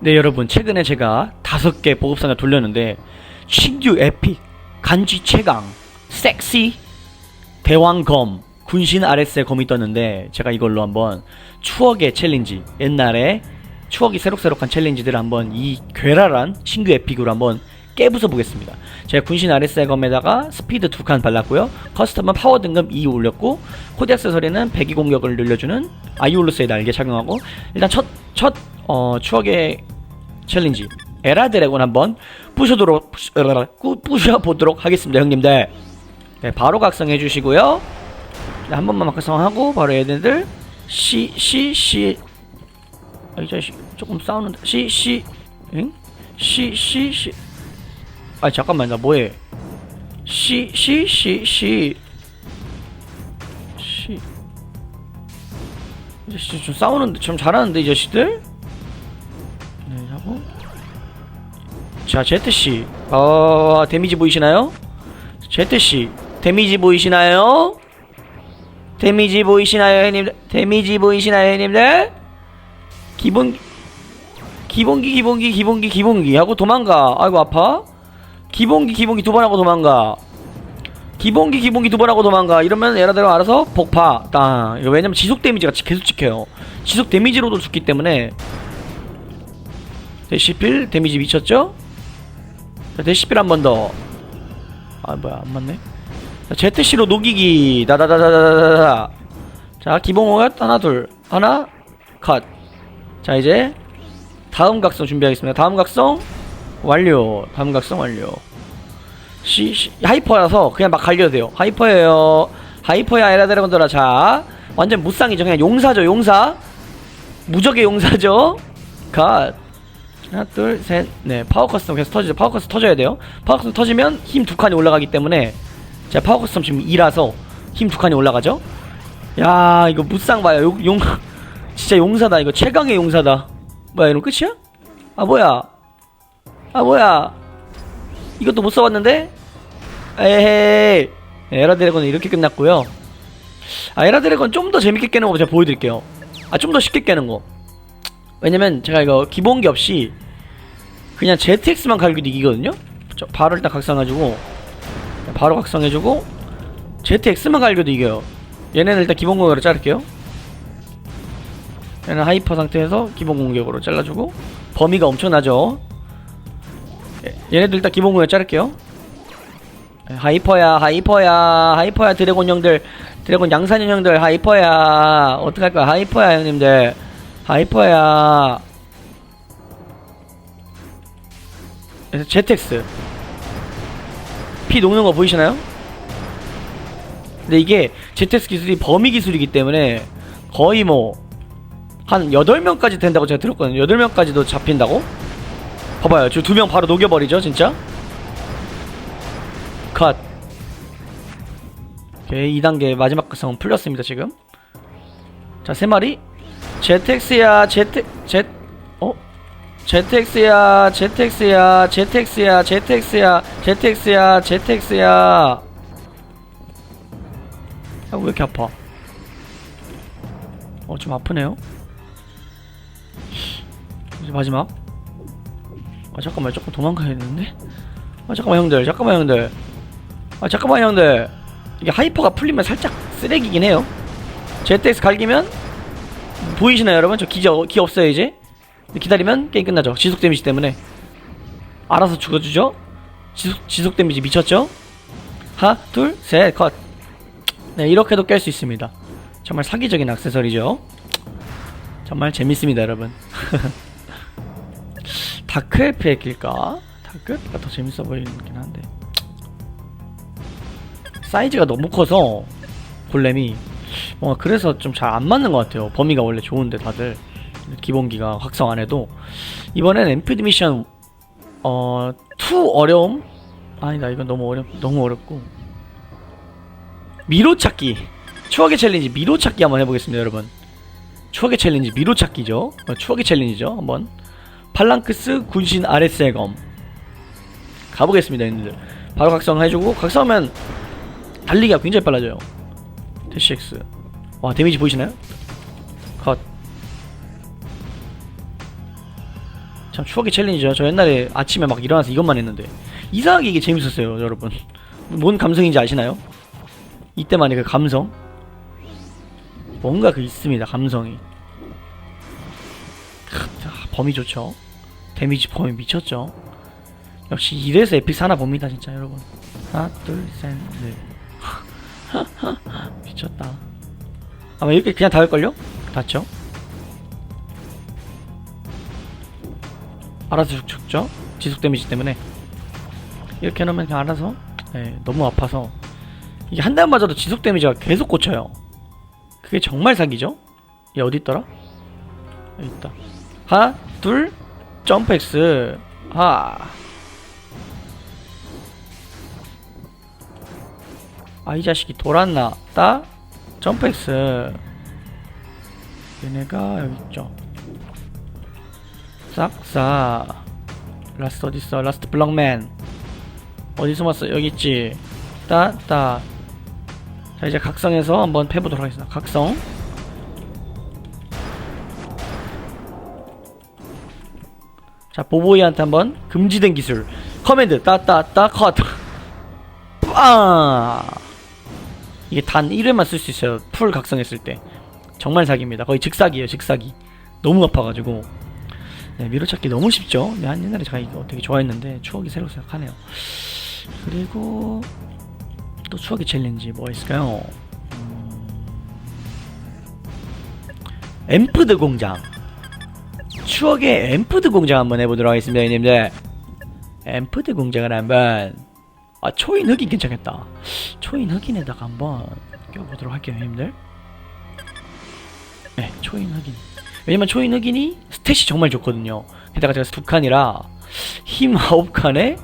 네 여러분 최근에 제가 다섯 개 보급상을 돌렸는데 신규 에픽 간지 최강 섹시 대왕검 군신 RS의 검이 떴는데 제가 이걸로 한번 추억의 챌린지 옛날에 추억이 새록새록한 챌린지들을 한번 이 괴랄한 신규 에픽으로 한번 깨부숴 보겠습니다. 제가 군신 RS의 검에다가 스피드 두 칸 발랐고요. 커스텀은 파워 등급 2 올렸고 코드 액세서리는 배기 공격을 늘려주는 아이올루스의 날개 착용하고 일단 첫, 첫 어, 추억의 챌린지 에라 드래곤 한번 부셔도록 부셔, 부셔 보도록 하겠습니다 형님들 네, 바로 각성해 주시고요 네, 한 번만 각성하고 바로 얘네들 시시시 아, 이 자식 조금 싸우는데 시시 응? 시시시 아 잠깐만 나 뭐해? 시시시 시. 시. 이 자식 좀 싸우는데 좀 잘하는데 이 자식들? 네 하고. 자 제트씨. 어 데미지 보이시나요? 제트씨 데미지 보이시나요? 데미지 보이시나요 형님들? 데미지 보이시나요 형님들? 기본 기본기 기본기 기본기 기본기. 하고 도망가. 아이고 아파 기본기 기본기 두 번 하고 도망가 기본기 기본기 두 번 하고 도망가 이러면 얘네들은 알아서 폭파 땅 이거 왜냐면 지속 데미지가 계속 찍혀요 지속 데미지로도 죽기 때문에 데시필 데미지 미쳤죠? 자, 데시필 한 번 더. 아 뭐야 안 맞네. 자, ZC로 녹이기 다다다다다다다. 자 기본호였 하나 둘 하나 컷. 자 이제 다음 각성 준비하겠습니다. 다음 각성 완료. 다음 각성 완료. 시, 시 하이퍼라서 그냥 막 갈려도 돼요. 하이퍼예요. 하이퍼야 에라드래곤들아 자 완전 무쌍이죠. 그냥 용사죠 용사. 무적의 용사죠. 컷. 하나 둘셋네 파워 커스텀 계속 터지죠 파워 커스텀 터져야 돼요 파워 커스텀 터지면 힘 두 칸이 올라가기 때문에 제가 파워 커스텀 지금 2라서 힘 두 칸이 올라가죠 야 이거 무쌍 봐요 용, 용 진짜 용사다 이거 최강의 용사다 뭐야 이런 끝이야? 아 뭐야 아 뭐야? 이것도 못 써봤는데? 에헤이. 에라 드래곤은 이렇게 끝났고요. 아 에라 드래곤 좀 더 재밌게 깨는 거 제가 보여드릴게요. 아 좀 더 쉽게 깨는 거. 왜냐면 제가 이거 기본기 없이 그냥 ZX만 갈기도 이기거든요? 저 바로 일단 각성해주고 바로 각성해주고 ZX만 갈겨도 이겨요. 얘네는 일단 기본 공격으로 자를게요. 얘는 하이퍼 상태에서 기본 공격으로 잘라주고 범위가 엄청나죠 얘- 얘네들 일단 기본 공격 자를게요. 예, 하이퍼야 하이퍼야 하이퍼야 드래곤 형들. 드래곤 양산형 형들 하이퍼야. 어떡할 거야 하이퍼야 형님들. 하이퍼야. 그래서 ZX 피 녹는 거 보이시나요? 근데 이게 ZX 기술이 범위 기술이기 때문에 거의 뭐 한 8명까지 된다고 제가 들었거든요. 8명까지도 잡힌다고? 봐봐요. 저 두 명 바로 녹여버리죠 진짜? 컷. 오케이 2단계 마지막 극성 풀렸습니다 지금. 자 3마리. ZX야 Z Z 어? ZX야 ZX야 ZX야 ZX야 ZX야 ZX야. 아왜 이렇게 아파? 어 좀 아프네요. 이제 마지막 아 잠깐만 조금 도망가야 되는데? 아 잠깐만 형들 잠깐만 형들. 아 잠깐만 형들. 이게 하이퍼가 풀리면 살짝 쓰레기긴 해요. ZX 갈기면 보이시나요 여러분? 저 어- 기 없어요 이제? 기다리면 게임 끝나죠. 지속 데미지 때문에. 알아서 죽어주죠? 지속, 지속 데미지 미쳤죠? 하나 둘셋컷 네 이렇게도 깰 수 있습니다. 정말 사기적인 액세서리죠? 정말 재밌습니다 여러분 다크엘프의 길까? 다크엘프가 더 재밌어 보이긴 한데. 사이즈가 너무 커서 골렘이. 뭔가 그래서 좀 잘 안 맞는 것 같아요. 범위가 원래 좋은데 다들. 기본기가 확성 안 해도. 이번엔 엠피드 미션 어2 어려움? 아니다 이건 너무 어렵 너무 어렵고. 미로 찾기. 추억의 챌린지 미로 찾기 한번 해보겠습니다 여러분. 추억의 챌린지 미로 찾기죠? 어, 추억의 챌린지죠 한번 팔랑크스 군신 RS의 검 가보겠습니다 여러분들 바로 각성해주고 각성하면 달리기가 굉장히 빨라져요 대시 X 와 데미지 보이시나요? 컷 참 추억의 챌린지죠. 저 옛날에 아침에 막 일어나서 이것만 했는데 이상하게 이게 재밌었어요, 여러분. 뭔 감성인지 아시나요? 이때만의 그 감성. 뭔가 그 있습니다, 감성이. 범위 좋죠. 데미지 범위 미쳤죠. 역시 이래서 에픽 사나 봅니다, 진짜 여러분. 하나, 둘, 셋, 넷. 미쳤다. 아마 이렇게 그냥 닿을걸요? 닿죠? 알아서 죽- 죽죠? 지속 데미지 때문에. 이렇게 해놓으면 그냥 알아서. 네, 너무 아파서. 이게 한대 맞아도 지속 데미지가 계속 꽂혀요. 그게 정말 사기죠? 얘 어디 있더라? 여기 있다. 하나, 둘, 점프 X. 하. 아, 이 자식이 돌았나? 따, 점프 X. 얘네가 여기 있죠. 싹싹. 라스트 어딨어? 라스트 블럭맨. 어디 숨었어? 여기 있지. 따, 따. 자, 이제 각성해서 한번 패보도록 하겠습니다. 각성. 자, 보보이한테 한번 금지된 기술. 커맨드. 따, 따, 따, 컷. 빵! 이게 단 1회만 쓸 수 있어요. 풀 각성했을 때. 정말 사기입니다. 거의 즉사기예요, 즉사기. 너무 아파가지고. 네, 미로찾기 너무 쉽죠? 네, 한 옛날에 제가 이거 되게 좋아했는데 추억이 새로 생각하네요. 그리고 또 추억의 챌린지 뭐가 있을까요? 음... 엠프드 공장. 추억의 엠프드 공장 한번 해보도록 하겠습니다, 형님들. 엠프드 공장을 한번 아 초인 흑인 괜찮겠다. 초인 흑인에다가 한번 껴보도록 할게요, 형님들. 네, 초인 흑인. 왜냐면 초인 흑인이 스탯이 정말 좋거든요. 게다가 제가 두 칸이라 힘 아홉 칸에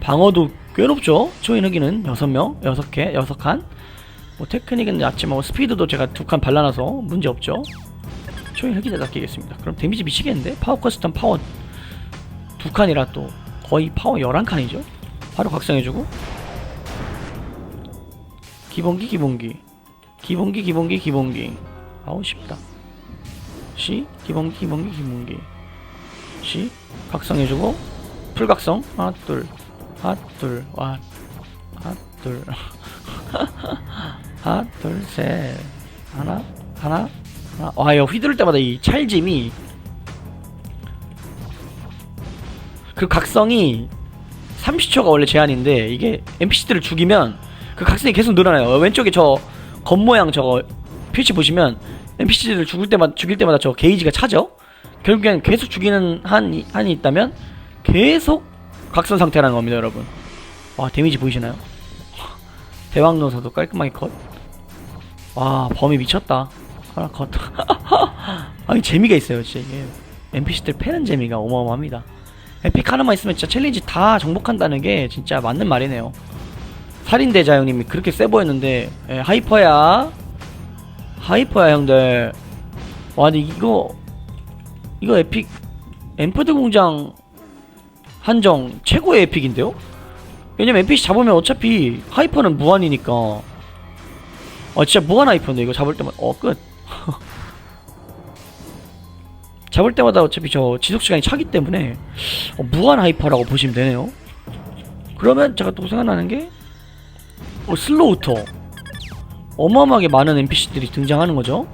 방어도 꽤 높죠. 초인 흑인은 여섯 명, 여섯 개, 여섯 칸. 뭐 테크닉은 낮지만 뭐 스피드도 제가 두 칸 발라놔서 문제 없죠. 초인 흑인에다 끼겠습니다. 그럼 데미지 미치겠는데? 파워 커스텀 파워. 두 칸이라 또 거의 파워 11칸이죠. 바로 각성해주고. 기본기 기본기. 기본기 기본기 기본기. 아우 쉽다. 시 기본기 기본기 기본기. 시 각성해주고. 풀각성. 하나 둘. 하나 둘 와. 하나 둘. 하나 둘셋. 하나 하나 와 이거 휘두를 때마다 이 찰짐이 그 각성이 30초가 원래 제한인데 이게 NPC들을 죽이면 그 각성이 계속 늘어나요. 왼쪽에 저 겉모양 저거 표시 보시면 NPC들을 죽을 때마다 죽일 때마다 저 게이지가 차죠. 결국엔 계속 죽이는 한이 한이 있다면 계속 각성 상태라는 겁니다, 여러분. 와 데미지 보이시나요? 대왕노사도 깔끔하게 컷. 와 범위 미쳤다. 하나 컷. 아니 재미가 있어요, 진짜 이게 NPC들 패는 재미가 어마어마합니다. 에픽 하나만 있으면 진짜 챌린지 다 정복한다는 게 진짜 맞는 말이네요. 살인대자 형님이 그렇게 세 보였는데 예, 하이퍼야 하이퍼야 형들 와 근데 이거 이거 에픽 엠프드 공장 한정 최고의 에픽인데요? 왜냐면 NPC 잡으면 어차피 하이퍼는 무한이니까 아 진짜 무한 하이퍼인데 이거 잡을 때마다 어끝 잡을 때마다 어차피 저 지속 시간이 차기 때문에 어, 무한 하이퍼라고 보시면 되네요. 그러면 제가 또 생각나는 게 어, 슬로우터 어마어마하게 많은 NPC들이 등장하는 거죠.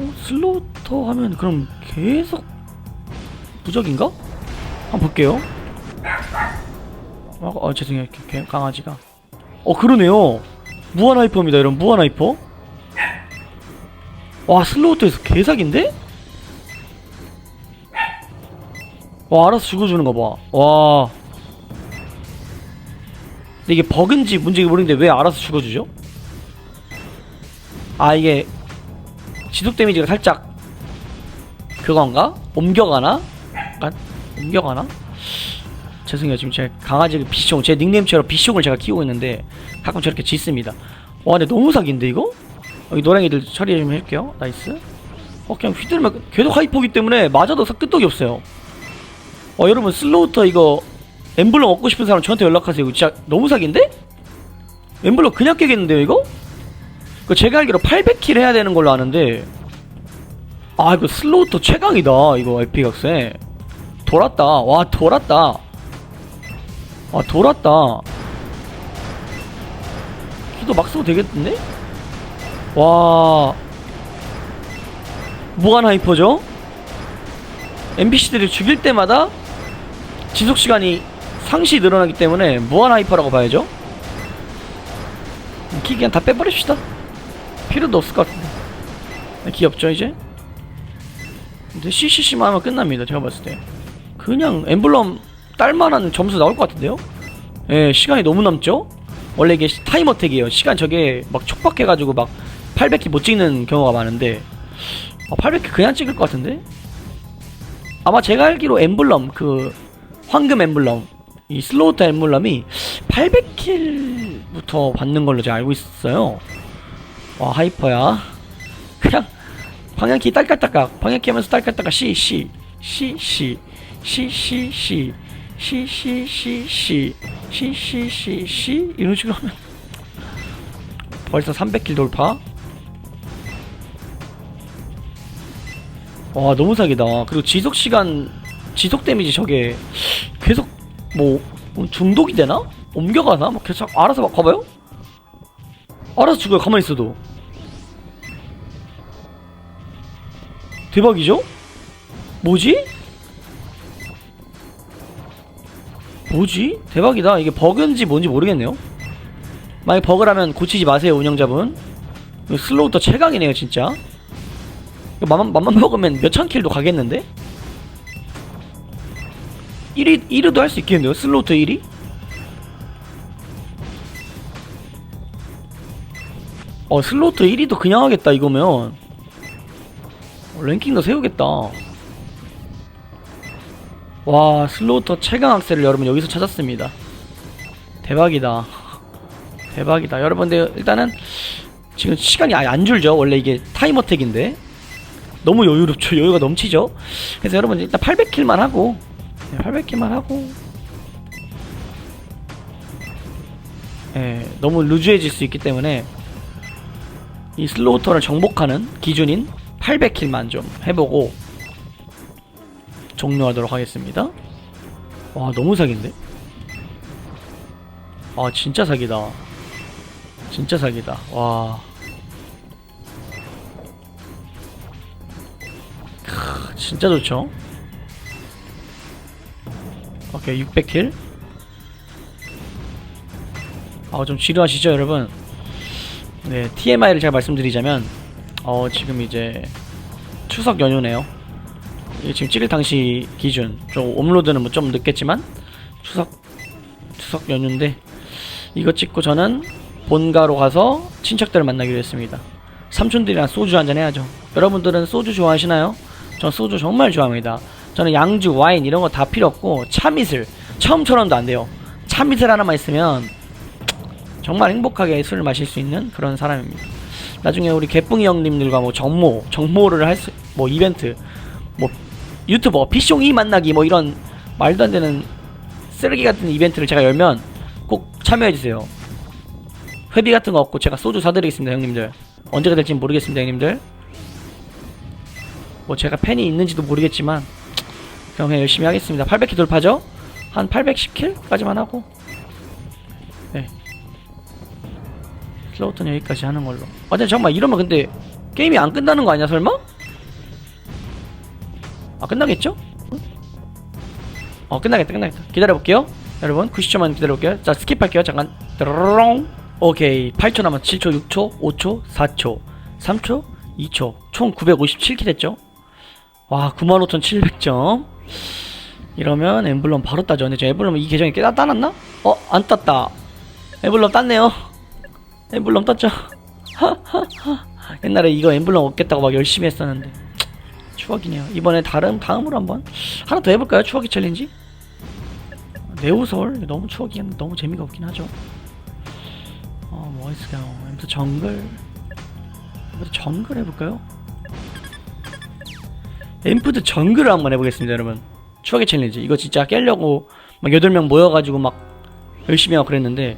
어, 슬로우터 하면 그럼 계속 부적인가? 한번 볼게요. 어, 어 죄송해요 강아지가. 어 그러네요. 무한 하이퍼입니다, 여러분. 무한 하이퍼. 와 슬로우터에서 개사기인데? 와 알아서 죽어주는 거 봐 와 근데 이게 버그인지 문제인지 모르겠는데 왜 알아서 죽어주죠? 아 이게 지속 데미지가 살짝 그건가? 옮겨가나? 약간 옮겨가나? 죄송해요 지금 제 강아지 비숑 제 닉네임처럼 비숑을 제가 키우고 있는데 가끔 저렇게 짖습니다 와 근데 너무 사기인데 이거? 여기 노랭이들 처리 좀 해줄게요. 나이스. 어, 그냥 휘두르면 계속 하이퍼기 때문에 맞아도 사- 끄떡이 없어요. 어, 여러분, 슬로우터 이거 엠블럼 얻고 싶은 사람 저한테 연락하세요. 진짜 너무 사기인데? 엠블럼 그냥 깨겠는데요, 이거? 그 제가 알기로 800킬 해야 되는 걸로 아는데 아 이거 슬로우터 최강이다 이거 학생 돌았다 와 돌았다 와 돌았다 키도 막 써도 되겠는데? 와 무한 하이퍼죠? NPC들이 죽일 때마다 지속 시간이 상시 늘어나기 때문에 무한 하이퍼라고 봐야죠. 키 그냥 다 빼버립시다. 필요도 없을 것 같은데. 네, 귀엽죠 이제? 근데 CCC만 하면 끝납니다. 제가 봤을 때. 그냥 엠블럼 딸만한 점수 나올 것 같은데요? 예, 시간이 너무 남죠? 원래 이게 타임 어택이에요. 시간 저게 막 촉박해가지고 막 800키 못 찍는 경우가 많은데 아, 800키 그냥 찍을 것 같은데? 아마 제가 알기로 엠블럼 그 황금 엠블럼 이 슬로우터 엠블럼이 800킬부터 받는 걸로 제가 알고 있어요. 와 하이퍼야. 그냥 방향키 딸깍딸깍 방향키 하면서 딸깍딸깍 시시 시시 시시시 시시시시 시시시시 이런 식으로 하면 벌써 300킬 돌파. 와 너무 사기다. 그리고 지속 시간 지속 데미지 저게 계속 뭐 중독이 되나? 옮겨가나? 막 계속 알아서 막 가봐요? 알아서 죽어요 가만히 있어도 대박이죠? 뭐지? 뭐지? 대박이다 이게 버그인지 뭔지 모르겠네요 만약 버그라면 고치지 마세요 운영자분 슬로우터 최강이네요 진짜 맘만, 맘만 먹으면 몇천 킬도 가겠는데? 1위, 1위도 할 수 있겠는데요? 슬로우터 1위? 어, 슬로우터 1위도 그냥 하겠다, 이거면. 어, 랭킹도 세우겠다. 와, 슬로우터 최강 악셀을 여러분 여기서 찾았습니다. 대박이다. 대박이다. 여러분들, 일단은, 지금 시간이 아예 안 줄죠? 원래 이게 타임어택인데. 너무 여유롭죠? 여유가 넘치죠? 그래서 여러분 일단 800킬만 하고, 800킬만 하고, 예, 너무 루즈해질 수 있기 때문에, 이 슬로우터를 정복하는 기준인 800킬만 좀 해보고 종료하도록 하겠습니다. 와 너무 사기인데? 아 진짜 사기다. 진짜 사기다. 와. 크, 진짜 좋죠? 오케이 600킬. 아좀 지루하시죠 여러분? 네, TMI를 제가 말씀드리자면, 어, 지금 이제 추석 연휴네요. 지금 찍을 당시 기준, 좀 업로드는 뭐 좀 늦겠지만, 추석, 추석 연휴인데, 이거 찍고 저는 본가로 가서 친척들을 만나기로 했습니다. 삼촌들이랑 소주 한잔 해야죠. 여러분들은 소주 좋아하시나요? 전 소주 정말 좋아합니다. 저는 양주, 와인 이런 거 다 필요 없고, 참이슬, 처음처럼도 안 돼요. 참이슬 하나만 있으면 정말 행복하게 술을 마실 수 있는 그런 사람입니다. 나중에 우리 개뿡이 형님들과 뭐 정모, 정모를 할 수, 뭐 이벤트, 뭐 유튜버, 피숑이 만나기 뭐 이런 말도 안 되는 쓰레기 같은 이벤트를 제가 열면 꼭 참여해주세요. 회비 같은 거 없고 제가 소주 사드리겠습니다, 형님들. 언제가 될지 모르겠습니다, 형님들. 뭐 제가 팬이 있는지도 모르겠지만 그냥, 그냥 열심히 하겠습니다. 800킬 돌파죠? 한 810킬까지만 하고 네. 슬로우턴 여기까지 하는 걸로. 아, 근데 잠깐만 이러면 근데 게임이 안 끝나는 거 아니야 설마? 아 끝나겠죠? 응? 어 끝나겠다 끝나겠다. 기다려볼게요. 여러분 90초만 기다려볼게요. 자 스킵할게요. 잠깐. 드르렁. 오케이 8초 남았 7초 6초 5초 4초 3초 2초 총 957킬 했죠? 와 95,700점. 이러면 엠블럼 바로 따죠. 근데 저 엠블럼 이 계정에 깨다 따놨나? 어? 안 땄다. 엠블럼 땄네요. 엠블럼 땄죠. 옛날에 이거 엠블럼 얻겠다고 막 열심히 했었는데. 추억이네요. 이번에 다른 다음으로 한번. 하나 더 해볼까요? 추억의 챌린지? 네오솔 너무 추억이 너무 재미가 없긴 하죠. 어 뭐가 있을까요? 엠스 정글. 엠스 정글 해볼까요 엠프드 정글을 한번 해보겠습니다 여러분. 추억의 챌린지. 이거 진짜 깨려고 막 8명 모여가지고 막 열심히 하고 그랬는데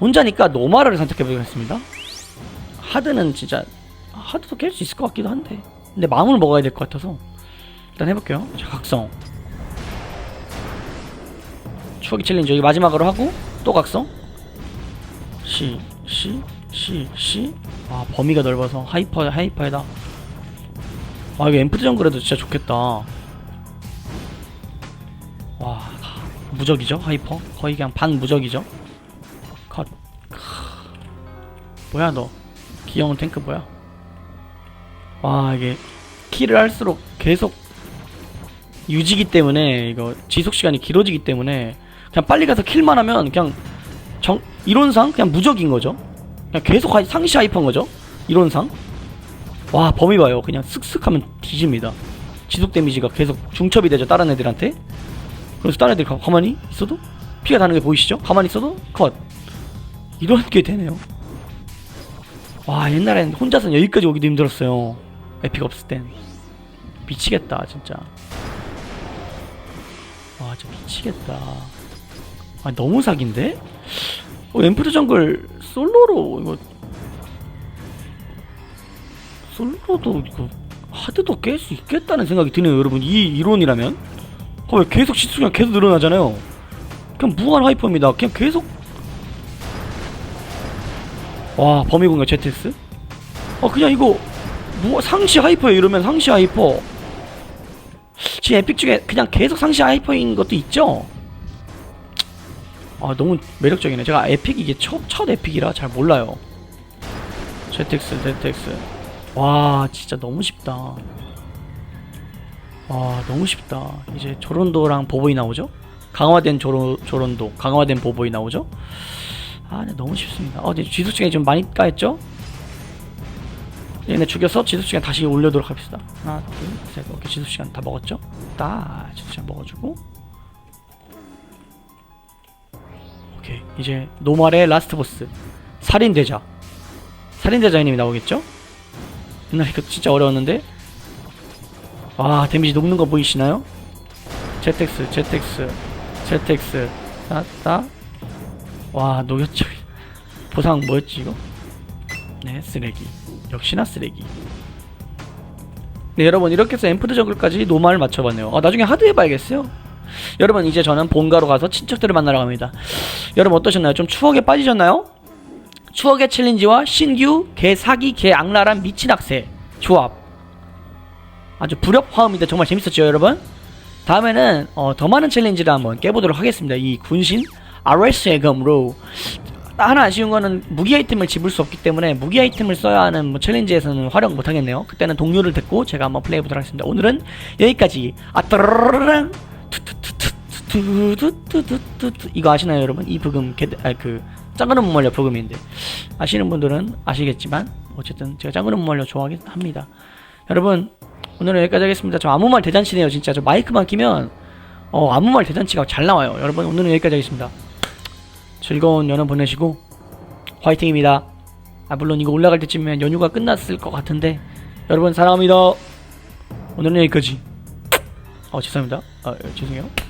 혼자니까 노마를 선택해보겠습니다. 하드는 진짜 하드도 깰 수 있을 것 같기도 한데. 근데 마음을 먹어야 될 것 같아서 일단 해볼게요. 자 각성. 추억의 챌린지 여기 마지막으로 하고 또 각성. C C C C 아 범위가 넓어서 하이퍼 하이퍼에다 아 이거 앰프드 정글에도 진짜 좋겠다. 와 무적이죠? 하이퍼? 거의 그냥 반 무적이죠? 컷. 크. 뭐야 너? 귀여운 탱크 뭐야? 와 이게 킬을 할수록 계속 유지기 때문에 이거 지속 시간이 길어지기 때문에 그냥 빨리 가서 킬만 하면 그냥 정 이론상 그냥 무적인 거죠? 그냥 계속 하- 상시 하이퍼인 거죠? 이론상 와 범위 봐요. 그냥 쓱쓱 하면 뒤집니다. 지속 데미지가 계속 중첩이 되죠 다른 애들한테? 그래서 다른 애들이 가, 가만히 있어도? 피가 나는 게 보이시죠? 가만히 있어도? 컷. 이런 게 되네요. 와 옛날엔 혼자서 여기까지 오기도 힘들었어요. 에픽 없을 땐. 미치겠다 진짜. 와 진짜 미치겠다. 아 너무 사기인데? 어, 앰프드 정글 솔로로 이거 솔로도 이거 하드도 깰 수 있겠다는 생각이 드네요 여러분. 이 이론이라면. 어, 왜 계속 시수가 계속 늘어나잖아요. 그냥 무한 하이퍼입니다. 그냥 계속. 와 범위 공격 ZS 어 그냥 이거 뭐 상시 하이퍼에 이러면 상시 하이퍼. 지금 에픽 중에 그냥 계속 상시 하이퍼인 것도 있죠? 아 너무 매력적이네. 제가 에픽 이게 첫, 첫 에픽이라 잘 몰라요. ZX ZX 와 진짜 너무 쉽다. 와 너무 쉽다. 이제 조론도랑 보보이 나오죠? 강화된 조로, 조론도 강화된 보보이 나오죠? 아 근데 너무 쉽습니다. 어 근데 지수 시간이 좀 많이 까였죠? 얘네 죽여서 지수 시간 다시 올려도록 합시다. 하나 둘셋. 오케이 지수 시간 다 먹었죠? 딱 지수 시간 먹어주고. 오케이 이제 노말의 라스트 보스. 살인대자. 살인대자 이님이 나오겠죠 옛날에 이거 진짜 어려웠는데? 와 데미지 녹는 거 보이시나요? ZX ZX ZX 따따. 와 녹였죠. 보상 뭐였지 이거? 네 쓰레기. 역시나 쓰레기. 네 여러분 이렇게 해서 앰프드 정글까지 노말을 맞춰봤네요. 아 나중에 하드 해봐야겠어요? 여러분 이제 저는 본가로 가서 친척들을 만나러 갑니다. 여러분 어떠셨나요? 좀 추억에 빠지셨나요? 추억의 챌린지와 신규 개 사기 개 악랄한 미친 학세. 조합. 아주 불협 화음인데 정말 재밌었죠 여러분? 다음에는 어, 더 많은 챌린지를 한번 깨보도록 하겠습니다. 이 군신 RS의 검으로. 하나 아쉬운 거는 무기 아이템을 집을 수 없기 때문에 무기 아이템을 써야 하는 뭐 챌린지에서는 활용 못 하겠네요. 그때는 동료를 데리고 제가 한번 플레이해 보도록 하겠습니다. 오늘은 여기까지. 아따르르랑. 투투투투투투투투 이거 아시나요 여러분? 이 부금 개, 아, 그 짱그는 무말려 부금인데. 아시는 분들은 아시겠지만 어쨌든 제가 짱그는 무말려 좋아하긴 합니다. 여러분 오늘은 여기까지 하겠습니다. 저 아무 말 대잔치네요 진짜. 저 마이크만 끼면 어 아무 말 대잔치가 잘 나와요. 여러분 오늘은 여기까지 하겠습니다. 즐거운 연휴 보내시고 화이팅입니다. 아 물론 이거 올라갈 때쯤이면 연휴가 끝났을 것 같은데. 여러분 사랑합니다. 오늘은 여기까지. 어 죄송합니다. 아 죄송해요